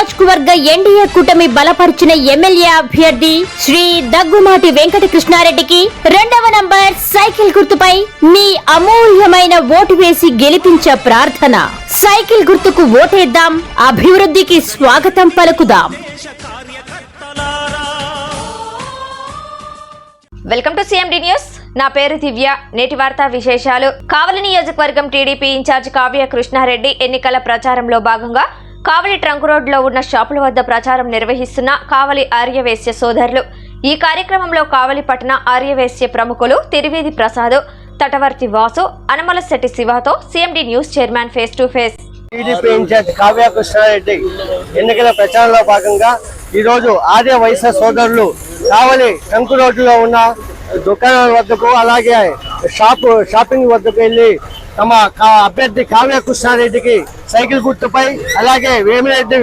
నియోజకవర్గ ఎన్డీఏ కూటమి బలపరిచిన ఎమ్మెల్యే అభ్యర్థి శ్రీ దగ్గుమాటి వెంకట కృష్ణారెడ్డికి రెండవ నంబర్ సైకిల్ గుర్తుపై మీ అమూల్యమైన ఓటు వేసి గెలిపించే ప్రార్థన. సైకిల్ గుర్తుకు ఓటేద్దాం అభివృద్ధికి స్వాగతం పలుకుదాం. Welcome to CMD news. నా పేరు దివ్య. నేటి వార్తా విశేషాలు. కావలి నియోజకవర్గం టీడీపీ ఇన్ఛార్జ్ కావ్య కృష్ణారెడ్డి ఎన్నికల ప్రచారంలో భాగంగా కావలి ట్రంక్ రోడ్లో ఉన్న షాపుల వద్ద ప్రచారం నిర్వహిస్తున్న కావలి ఆర్యవేశ్య సోదరులు. ఈ కార్యక్రమంలో కావలి పట్టణ ఆర్యవేశ్య ప్రముఖులు Tiruvedi Prasad Tatavarthi Vasu అనమలశెట్టి శివతో CMD news chairman face to face. TDP in charge Kavya Krishnareddy. ఎన్నికల ప్రచారంలో భాగంగా ఈరోజు ఆర్య వైశ్య సోదరులు కావలి ట్రంక్ రోడ్డులో ఉన్న దుకాణాల వద్దకు అలాగే షాపు షాపింగ్ వద్దకు వెళ్ళి తమ కా- అభ్యర్థి కావ్య కృష్ణారెడ్డికి సైకిల్ గుర్తుపై అలాగే వేమిరెడ్డి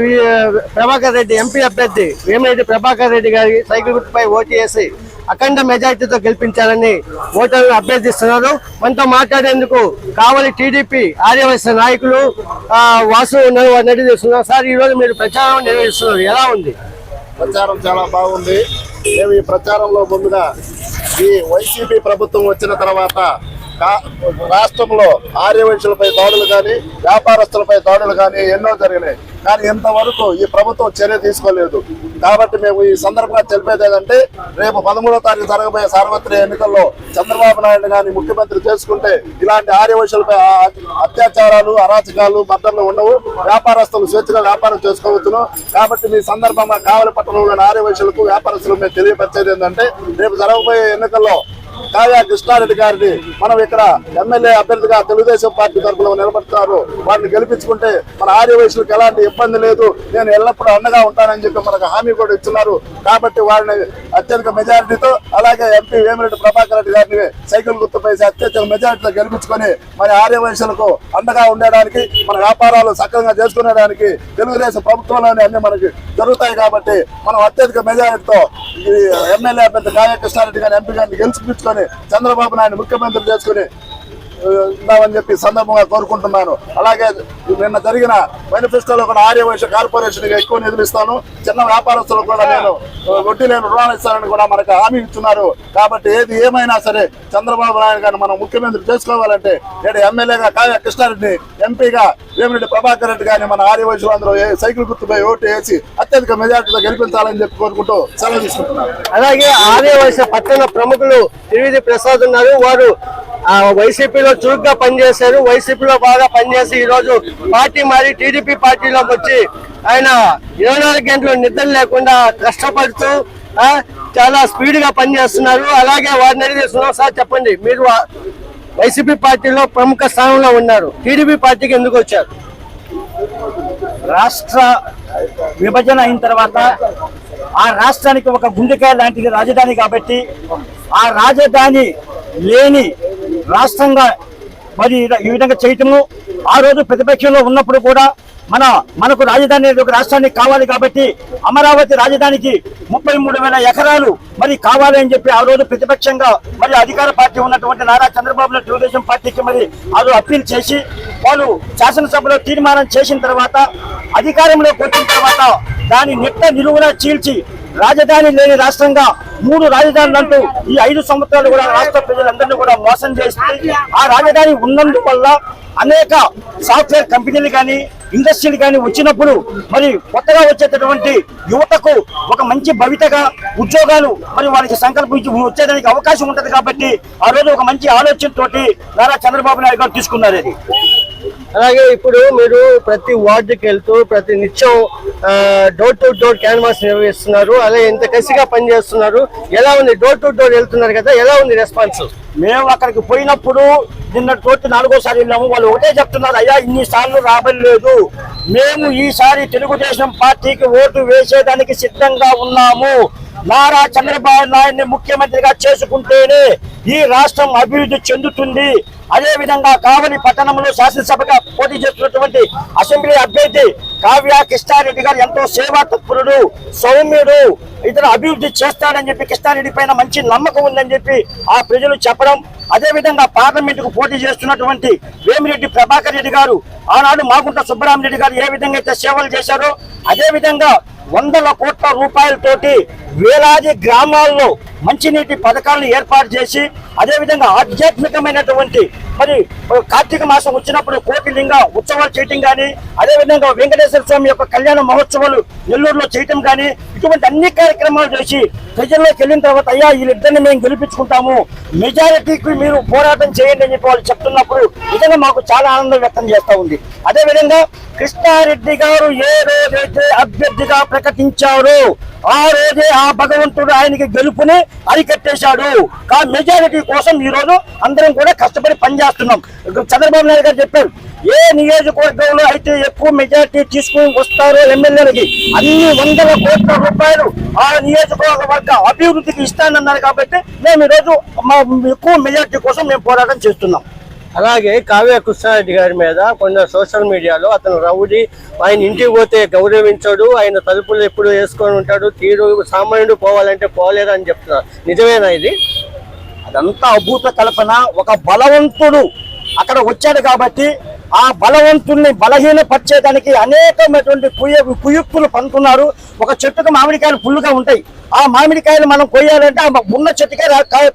ప్రభాకర్ రెడ్డి ఎంపీ అభ్యర్థి వేమిరెడ్డి ప్రభాకర్ రెడ్డి గారి సైకిల్ గుర్తుపై ఓటు చేసి అఖండ మెజార్టీతో గెలిపించాలని ఓటర్లు అభ్యర్థిస్తున్నారు. మనతో మాట్లాడేందుకు కావలి టీడీపీ ఆర్యవైశ్య నాయకులు వాసు ఉన్నారు వారిని సార్ ఈ రోజు మీరు ప్రచారం నిర్వహిస్తున్నారు. ఎలా ఉంది? ప్రచారం చాలా బాగుంది. మేము ఈ ప్రచారంలో ముందుగా ఈ వైసీపీ ప్రభుత్వం వచ్చిన తర్వాత రాష్ట్రంలో ఆర్యవైశ్యులపై దాడులు కానీ వ్యాపారస్తులపై దాడులు కానీ ఎన్నో జరిగినాయి. కానీ ఇంతవరకు ఈ ప్రభుత్వం చర్య తీసుకోలేదు. కాబట్టి మేము ఈ సందర్భంగా తెలిపేది ఏంటంటే రేపు పదమూడో తారీఖు జరగబోయే సార్వత్రిక ఎన్నికల్లో చంద్రబాబు నాయుడు గారిని ముఖ్యమంత్రి చేసుకుంటే ఇలాంటి ఆర్యవైశ్యులపై అత్యాచారాలు అరాచకాలు మద్దతులు ఉండవు. వ్యాపారస్తులు స్వేచ్ఛగా వ్యాపారం చేసుకోవచ్చును. కాబట్టి మీ సందర్భంగా కావలి పట్టణంలోని ఆర్యవైశ్యులకు వ్యాపారస్తులకు మేము తెలియపరిచేది ఏంటంటే రేపు జరగబోయే ఎన్నికల్లో కాయా కృష్ణారెడ్డి గారిని మనం ఇక్కడ ఎమ్మెల్యే అభ్యర్థిగా తెలుగుదేశం పార్టీ తరఫున నిలబడతారు వారిని గెలిపించుకుంటే మన ఆర్యవైశ్యులకు ఎలాంటి ఇబ్బంది లేదు. నేను ఎల్లప్పుడూ అండగా ఉంటానని చెప్పి మనకు హామీ కూడా ఇస్తున్నారు కాబట్టి వారిని అత్యధిక మెజారిటీతో అలాగే ఎంపీ వేమిరెడ్డి ప్రభాకర్ రెడ్డి గారిని సైకిల్ గుర్తుపై అత్యధిక మెజారిటీతో గెలిపించుకొని మరి ఆర్యవైశ్యులకు అండగా ఉండడానికి మన వ్యాపారాలు సక్రమంగా చేసుకునేదానికి తెలుగుదేశం ప్రభుత్వంలోనే అన్ని మనకి జరుగుతాయి కాబట్టి మనం అత్యధిక మెజారిటీతో ఈ ఎమ్మెల్యే అభ్యర్థి కావ్య కృష్ణారెడ్డి గారిని ఎంపీ గారిని గెలిపించుకొని చంద్రబాబు నాయుడు ముఖ్యమంత్రి చేసుకుని ఉందామని చెప్పి సందర్భంగా కోరుకుంటున్నాను. అలాగే నిన్న జరిగిన మేనిఫెస్టోలో కూడా ఆర్యవైశ్య కార్పొరేషన్ ఎక్కువ నిధులు ఇస్తాను. చిన్న వ్యాపారస్తులకు కూడా నేను వడ్డీ లేని రుణాలు ఇస్తానని కూడా మనకు హామీ ఇస్తున్నారు కాబట్టి ఏది ఏమైనా సరే చంద్రబాబు నాయుడు గారిని మనం ముఖ్యమంత్రి చేసుకోవాలంటే నేడు ఎమ్మెల్యేగా కావ్య కృష్ణారెడ్డిని ఎంపీగా వేమిరెడ్డి ప్రభాకర్ రెడ్డి గారిని మన ఆర్యవైశ్యులు అందరూ ఏ- సైకిల్ గుర్తుపై ఓటు వేసి అత్యధిక మెజార్టీతో గెలిపించాలని చెప్పి కోరుకుంటూ సెలవు తీసుకుంటున్నాను. అలాగే ఆర్యవైశ్య పట్టణ ప్రముఖులు త్రివేది ప్రసాద్ ఉన్నారు. వారు వైసీపీలో చురుగ్గా పనిచేశారు. వైసీపీలో బాగా పనిచేసి ఈరోజు పార్టీ మారి టీడీపీ పార్టీలోకి వచ్చి ఆయన ఇరవై నాలుగు గంటలు నిద్ర లేకుండా కష్టపడుతూ చాలా స్పీడ్గా పనిచేస్తున్నారు. అలాగే వారిని అడిగి తెలుసుకున్నాం సార్ చెప్పండి మీరు వైసీపీ పార్టీలో ప్రముఖ స్థానంలో ఉన్నారు. టీడీపీ పార్టీకి ఎందుకు వచ్చారు? రాష్ట్ర విభజన అయిన తర్వాత ఆ రాష్ట్రానికి ఒక గుండెకాయ లాంటిది రాజధాని కాబట్టి ఆ రాజధాని లేని రాష్ట్రంగా మరి ఈ విధంగా చేయటము. ఆ రోజు ప్రతిపక్షంలో ఉన్నప్పుడు కూడా మన మనకు రాజధాని ఒక రాష్ట్రానికి కావాలి కాబట్టి అమరావతి రాజధానికి ముప్పై మూడు వేల ఎకరాలు మరి కావాలి అని చెప్పి ఆ రోజు ప్రతిపక్షంగా మరి అధికార పార్టీ ఉన్నటువంటి నారా చంద్రబాబు నాయుడు తెలుగుదేశం పార్టీకి మరి ఆ రోజు అప్పీల్ చేసి వాళ్ళు శాసనసభలో తీర్మానం చేసిన తర్వాత అధికారంలోకి వచ్చిన తర్వాత దాని నిట్ట నిలువున చీల్చి రాజధాని లేని రాష్ట్రంగా మూడు రాజధానులు అంటూ ఈ ఐదు సంవత్సరాలు కూడా రాష్ట్ర ప్రజలందరినీ కూడా మోసం చేసి ఆ రాజధాని ఉన్నందువల్ల అనేక సాఫ్ట్వేర్ కంపెనీలు కానీ ఇండస్ట్రీలు కానీ వచ్చినప్పుడు మరి కొత్తగా వచ్చేటటువంటి యువతకు ఒక మంచి భవితగా ఉద్యోగాలు మరి వారికి సంకల్పించి వచ్చేదానికి అవకాశం ఉంటుంది కాబట్టి ఆ రోజు ఒక మంచి ఆలోచనతోటి నారా చంద్రబాబు నాయుడు గారు తీసుకున్నారు అది అలాగే ఇప్పుడు మీరు ప్రతి వార్డుకి వెళ్తూ ప్రతి నిత్యం డోర్ టు డోర్ క్యాన్వాస్ నిర్వహిస్తున్నారు అలాగే ఇంత కసిగా పనిచేస్తున్నారు. ఎలా ఉంది? డోర్ టు డోర్ వెళ్తున్నారు కదా ఎలా ఉంది రెస్పాన్స్ మేము అక్కడికి పోయినప్పుడు నిన్న తోటి నాలుగోసారి వెళ్ళాము. వాళ్ళు ఒకటే చెప్తున్నారు అయ్యా ఇన్ని సార్లు రాబడలేదు. మేము ఈసారి తెలుగుదేశం పార్టీకి ఓటు వేసేదానికి సిద్ధంగా ఉన్నాము. నారా చంద్రబాబు నాయుడిని ముఖ్యమంత్రిగా చేసుకుంటేనే ఈ రాష్ట్రం అభివృద్ధి చెందుతుంది. అదే విధంగా కావలి పట్టణంలో శాసనసభగా పోటీ చేస్తున్నటువంటి అసెంబ్లీ అభ్యర్థి కావ్య కృష్ణారెడ్డి గారు ఎంతో సేవా తత్పరుడు సౌమ్యుడు ఇతను అభివృద్ధి చేస్తాడని చెప్పి కృష్ణారెడ్డి పైన మంచి నమ్మకం ఉందని చెప్పి ఆ ప్రజలు చెప్పడం అదే విధంగా పార్లమెంట్కు పోటీ చేస్తున్నటువంటి వేమిరెడ్డి ప్రభాకర్ రెడ్డి గారు ఆనాడు మాగుంట సుబ్బరామరెడ్డి గారు ఏ విధంగా అయితే సేవలు చేశారో అదే విధంగా వందల కోట్ల రూపాయలతోటి వేలాది గ్రామాల్లో మంచినీటి పథకాలను ఏర్పాటు చేసి అదే విధంగా ఆధ్యాత్మికమైనటువంటి మరి కార్తీక మాసం వచ్చినప్పుడు కోటిలింగ ఉత్సవాలు చేయటం కానీ అదే విధంగా వెంకటేశ్వర స్వామి యొక్క కళ్యాణ మహోత్సవాలు నెల్లూరులో చేయటం కానీ ఇటువంటి అన్ని కార్యక్రమాలు చేసి ప్రజల్లోకి వెళ్ళిన తర్వాత అయ్యా వీళ్ళిద్దరిని మేము గెలిపించుకుంటాము. మెజారిటీకి మీరు పోరాటం చేయండి అని చెప్పి వాళ్ళు చెప్తున్నప్పుడు నిజంగా మాకు చాలా ఆనందం వ్యక్తం చేస్తూ ఉంది. అదే విధంగా కృష్ణారెడ్డి గారు ఏ రోజైతే అభ్యర్థిగా ప్రకటించారు ఆ రోజే ఆ భగవంతుడు ఆయనకి గెలుపుని అరికట్టేశాడు. కా మెజారిటీ కోసం ఈ రోజు అందరం కూడా కష్టపడి పనిచేస్తున్నాం. చంద్రబాబు నాయుడు గారు చెప్పారు ఏ నియోజకవర్గంలో అయితే ఎక్కువ మెజారిటీ తీసుకుని వస్తారో ఎమ్మెల్యేలకి అన్ని వందల కోట్ల రూపాయలు ఆ నియోజకవర్గ అభివృద్ధికి ఇస్తానన్నారు కాబట్టి మేము ఈరోజు మా ఎక్కువ మెజారిటీ కోసం మేము పోరాటం చేస్తున్నాం. అలాగే కావ్య కృష్ణారెడ్డి గారి మీద కొన్ని సోషల్ మీడియాలో అతను రౌడీ ఆయన ఇంటికి పోతే గౌరవించడు ఆయన తలుపులు ఎప్పుడు వేసుకొని ఉంటాడు తీరు సామాన్యుడు పోవాలంటే పోలేదు అని చెప్తున్నారు. నిజమేనా ఇది? అదంతా అభూత కల్పన. ఒక బలవంతుడు అక్కడ వచ్చాడు కాబట్టి ఆ బలవంతుల్ని బలహీనపరిచేదానికి అనేకమైనటువంటి కుయ కుయుక్తులు పంతున్నారు ఒక చెట్టుకు మామిడికాయలు ఫుల్గా ఉంటాయి. ఆ మామిడికాయలు మనం కొయ్యాలంటే ఆ ఉన్న చెట్టుకే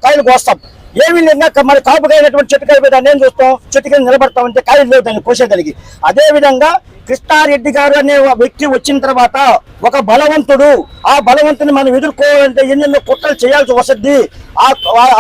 కాయలు కోస్తాం. ఏమి లేక మరి చెట్టు చెట్టుకాయ మీద నేను చూస్తాం చెట్టు కింద నిలబడతామంటే కాయలు లేవు దాన్ని కోసేదానికి. అదేవిధంగా కృష్ణారెడ్డి గారు అనే వ్యక్తి వచ్చిన తర్వాత ఒక బలవంతుడు. ఆ బలవంతుని మనం ఎదుర్కోవాలంటే ఎన్నెన్నో కుట్రలు చేయాల్సి వస్తుంది. ఆ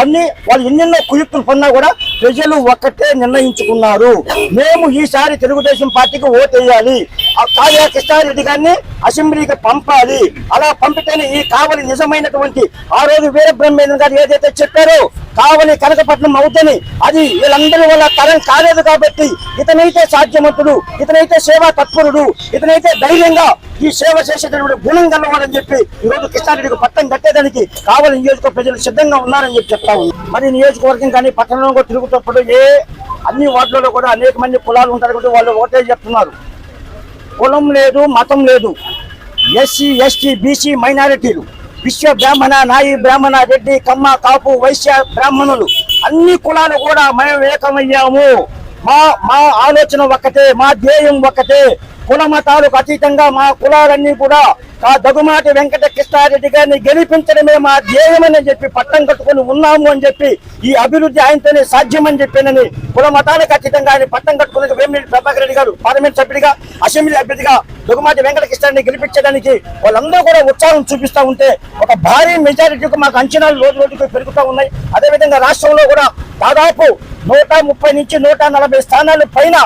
అన్ని వాళ్ళు ఎన్నెన్నో కుయుక్తులు పన్నా కూడా ప్రజలు ఒక్కటే నిర్ణయించుకున్నారు. మేము ఈసారి తెలుగుదేశం పార్టీకి ఓటేయాలి ఆ కావ్య కృష్ణారెడ్డి గారిని అసెంబ్లీకి పంపాలి. అలా పంపితేనే ఈ కావలి నిజమైనటువంటి ఆ రోజు వీర బ్రహ్మేంద్ర గారు ఏదైతే చెప్పారో కావలి కనకపట్నం అవుతని అది వీళ్ళందరి వల్ల తరం కాలేదు కాబట్టి ఇతనైతే సాధ్యమంతుడు ఇతనైతే సేవా తత్పరుడు. ఇతనైతే ధైర్యంగా ఈ సేవ చేసేటటువంటి గుణం గలవాడని చెప్పి ఈ రోజు కృష్ణారెడ్డికి పట్టం కట్టేదానికి కావలి నియోజకవర్గ ప్రజలు సిద్ధంగా ఉన్నారని చెప్పి చెప్తా మరి నియోజకవర్గం కానీ పట్టణంలో కూడా తిరుగుతున్నప్పుడు ఏ అన్ని వార్డులలో కూడా అనేక మంది కులాలు ఉంటారు కాబట్టి వాళ్ళు ఒకటే చెప్తున్నారు. కులం లేదు మతం లేదు. ఎస్సీ ఎస్టీ బీసీ మైనారిటీలు. విశ్వ బ్రాహ్మణ నాయి బ్రాహ్మణ రెడ్డి కమ్మ కాపు వైశ్య బ్రాహ్మణులు. అన్ని కులాలు కూడా మేము ఏకమయ్యాము. మా మా ఆలోచన ఒక్కటే మా ధ్యేయం ఒక్కటే కుల మతాలకు అతీతంగా మా కులాలన్నీ కూడా ఆ దగుమాటి వెంకట కృష్ణారెడ్డి గారిని గెలిపించడమే మా ధ్యేయమని చెప్పి పట్టం కట్టుకుని ఉన్నాము అని చెప్పి ఈ అభివృద్ధి ఆయనతోనే సాధ్యమని చెప్పానని కుల మతాలకు అతీతంగా ఆయన పట్టం కట్టుకుని వేమిరెడ్డి ప్రభాకర్ రెడ్డి గారు పార్లమెంట్ సభ్యుడిగా అసెంబ్లీ అభ్యర్థిగా దొగుమాటి వెంకట కృష్ణారెడ్డిని గెలిపించడానికి వాళ్ళందరూ కూడా ఉత్సాహం చూపిస్తా ఉంటే ఒక భారీ మెజారిటీకి మాకు అంచనాలు రోజు రోజుకు పెరుగుతూ ఉన్నాయి. అదేవిధంగా రాష్ట్రంలో కూడా దాదాపు నూట ముప్పై నుంచి నూట నలభై స్థానాలు పైన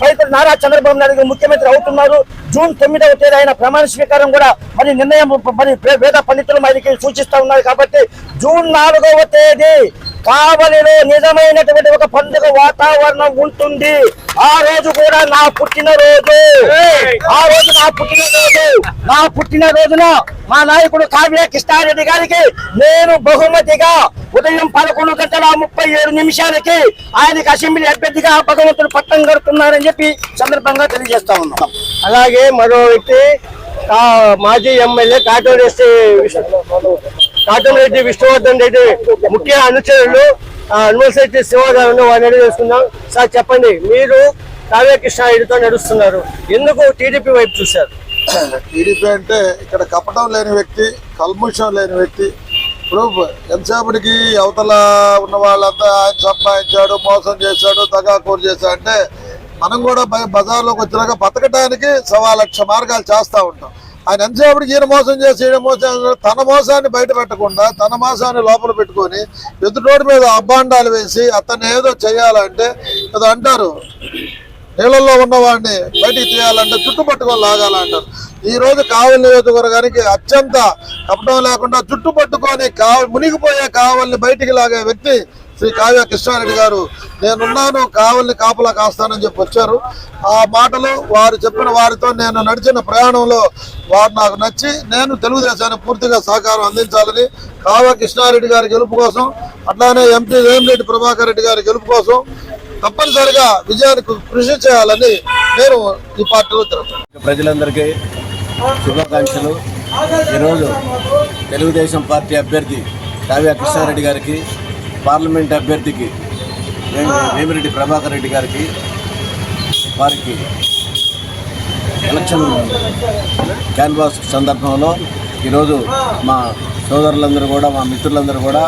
పైన నారా చంద్రబాబు నాయుడు గారు ముఖ్యమంత్రి అవుతున్నారు. జూన్ తొమ్మిదవ తేదీ ఆయన ప్రమాణ స్వీకారం కూడా మరి నిర్ణయం మరి వేద పండితులు మరికి సూచిస్తా ఉన్నారు కాబట్టి జూన్ నాలుగవ తేదీ కావలిలో నిజమైనటువంటి ఒక పండుగ వాతావరణం ఉంటుంది. ఆ రోజు కూడా నా పుట్టినరోజు ఆ రోజు నా పుట్టినరోజు నా పుట్టినరోజున మా నాయకుడు కావ్య కృష్ణారెడ్డి గారికి నేను బహుమతిగా ఉదయం పదకొండు గంటల ముప్పై ఏడు నిమిషాలకి ఆయనకి అసెంబ్లీ అభ్యర్థిగా భగవంతుడు పట్టం కడుతున్నారని చెప్పి సందర్భంగా తెలియజేస్తా ఉన్నాం. అలాగే మరో వ్యక్తి మాజీ ఎమ్మెల్యే కాటోరెడ్డి కాటమరెడ్డి విష్ణువర్ధన్ రెడ్డి ముఖ్య అనుచరులు యూనివర్సిటీ శివ గారు వారిని అడిగి తెలుసుకుందాం. సార్ చెప్పండి మీరు కావ్య కృష్ణారెడ్డితో నడుస్తున్నారు. ఎందుకు టీడీపీ వైపు చూశారు? టీడీపీ అంటే ఇక్కడ కపటం లేని వ్యక్తి కల్ముషం లేని వ్యక్తి ఇప్పుడు ఎంతసేపటికి అవతల ఉన్న వాళ్ళంతా ఆయన సంపాదించాడు మోసం చేశాడు తగాకూరు చేశాడు అంటే మనం కూడా బజార్లోకి వచ్చినాక బతకటానికి సవా లక్ష మార్గాలు చేస్తూ ఉంటాం. ఆయన ఎంతసేపటికి ఈయన మోసం చేసి ఈయన మోసం తన మోసాన్ని బయట పెట్టకుండా తన మోసాన్ని లోపల పెట్టుకొని ఎదుటోడి మీద అబ్బాండాలు వేసి అతన్ని ఏదో చేయాలంటే ఏదో అంటారు. నీళ్ళల్లో ఉన్నవాడిని బయటికి తీయాలంటే చుట్టుపట్టుకొని లాగాలంటారు. ఈ రోజు కావలి నియోజకవర్గానికి అత్యంత కపటం లేకుండా జుట్టు పట్టుకొని కావ మునిగిపోయే కావల్ని బయటికి లాగే వ్యక్తి శ్రీ కావ్య కృష్ణారెడ్డి గారు. నేనున్నాను కావల్ని కాపలా కాస్తానని చెప్పి వచ్చారు. ఆ మాటలు వారు చెప్పిన వారితో నేను నడిచిన ప్రయాణంలో వారు నాకు నచ్చి నేను తెలుగుదేశానికి పూర్తిగా సహకారం అందించాలని కావ్య కృష్ణారెడ్డి గారి గెలుపు కోసం అట్లానే ఎంపీ వేమిరెడ్డి ప్రభాకర్ రెడ్డి గారి గెలుపు కోసం తప్పనిసరిగా విజయానికి కృషి చేయాలని నేను ఈ పార్టీలో తెలుపుతాను ప్రజలందరికీ శుభాకాంక్షలు. ఈరోజు తెలుగుదేశం పార్టీ అభ్యర్థి కావ్య కృష్ణారెడ్డి గారికి పార్లమెంట్ అభ్యర్థికి వేమిరెడ్డి ప్రభాకర్ రెడ్డి గారికి వారికి ఎలక్షన్ క్యాన్వాస్ సందర్భంలో ఈరోజు మా సోదరులందరూ కూడా మా మిత్రులందరూ కూడా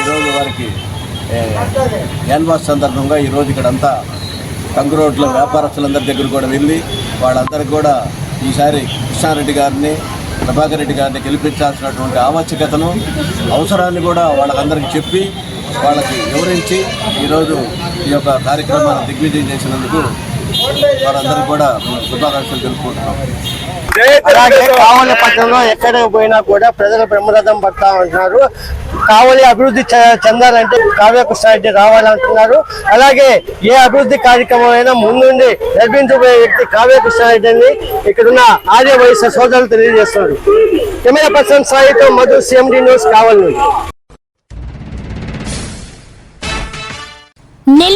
ఈరోజు వారికి క్యాన్వాస్ సందర్భంగా ఈరోజు ఇక్కడంతా టంగు రోడ్లో వ్యాపారస్తులందరి దగ్గర కూడా వెళ్ళి వాళ్ళందరికీ కూడా ఈసారి కృష్ణారెడ్డి గారిని ప్రభాకర్ రెడ్డి గారిని గెలిపించాల్సినటువంటి ఆవశ్యకతను అవసరాన్ని కూడా వాళ్ళకందరికీ చెప్పి వాళ్ళకి వివరించి ఈరోజు ఈ యొక్క కార్యక్రమాన్ని దిగ్విజయం చేసినందుకు వారందరికీ కూడా శుభాకాంక్షలు తెలుపుకుంటున్నాం. అలాగే కావలి పట్టణంలో ఎక్కడికి పోయినా కూడా ప్రజలు బ్రహ్మరథం పడతా ఉంటున్నారు. కావలి అభివృద్ధి చె- చెందాలంటే కావ్య కృష్ణారెడ్డి రావాలంటున్నారు. అలాగే ఏ అభివృద్ధి కార్యక్రమం అయినా ముందుండి నడిపించబోయే వ్యక్తి కావ్య కృష్ణారెడ్డి అని ఇక్కడున్న ఆర్య వయసు సోదరులు తెలియజేస్తున్నారు. కెమెరా పర్సన్ సాయితో మధు సిఎండి న్యూస్ కావలి. నుండి